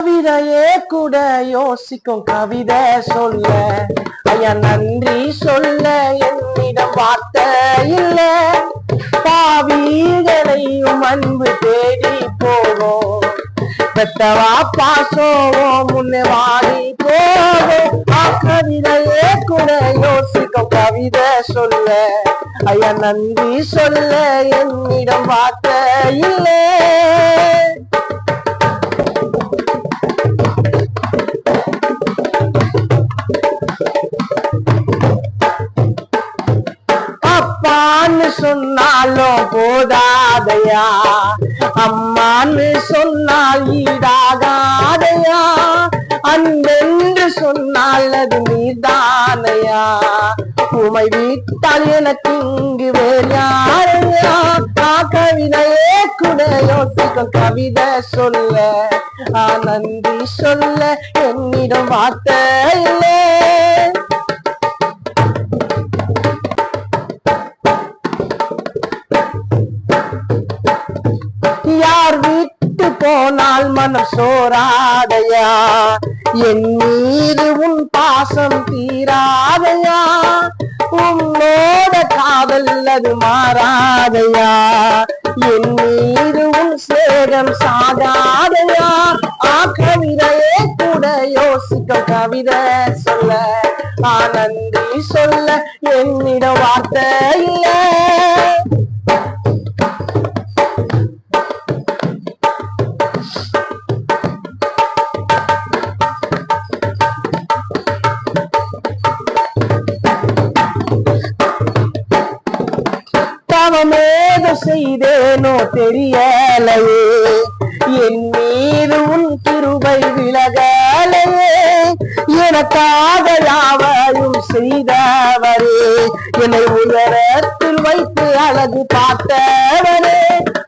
கவிதையே கூட யோசிக்கும் கவிதை சொல்ல. ஐயா நன்றி சொல்ல என்னிடம் வார்த்தை இல்ல. பாவீகளையும் அன்பு தேடி போகும் பெத்தவா பாசோம் முன்னே வாடி போகும் ஆ கவிதையே கூட யோசிக்கும் கவிதை சொல்ல. ஐயா நன்றி சொல்ல என்னிடம் வார்த்தை இல்லை. சொன்னாலும் போதாதையா? அம்மான்னு சொன்னால் ஈடாகாதையா? அன்பென்று சொன்னால் அது நீதானையா உமை வீட்டால் எனக்கு இங்கு வேறு யாரையா? கவிதையே கூட யோசிக்கும் கவிதை சொல்ல. ஆனந்தி சொல்ல. என்னிடம் வார்த்தை இல்லை. யார் விட்டு போனால் மனம் சோராதையா? என் மீது உன் பாசம் தீராதையா? உன்னோட காதல் அது மாறாதையா? என் மீது உன் சேகம் சாகாதையா? ஆ கவிதையே கூட யோசிக்க கவிதை சொல்ல ஆனந்தி சொல்ல என்னிட வார்த்தை இல்லை. தவமேதோ செய்தேனோ தெரியலையே. என் மீது உன் கிருபை விலகலையே. எனக்காக யாவையும் செய்தவரே. என்னை உயரத்தில் வைத்து அழகு பார்த்தவரே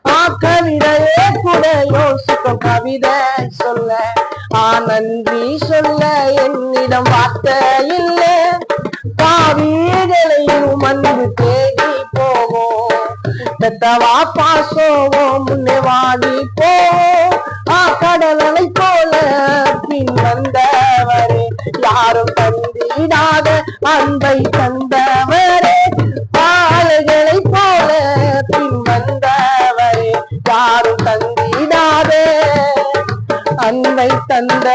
ஆ கவிதையே கூட யோசிக்கும் கவிதை சொல்ல. ஆனந்தி சொல்ல என்னிடம் வார்த்தை இல்லை. பாவிகளையும் அன்பு பெத்தவா பாசோவோம் முன்னே வாடி போ ஆ கடலலை போல பின் வந்தவரே யாரும் தந்திடாத அன்பை தந்தவரே. பாலைகளை போல பின் வந்தவரே யாரும் தந்திடாத அன்பை தந்த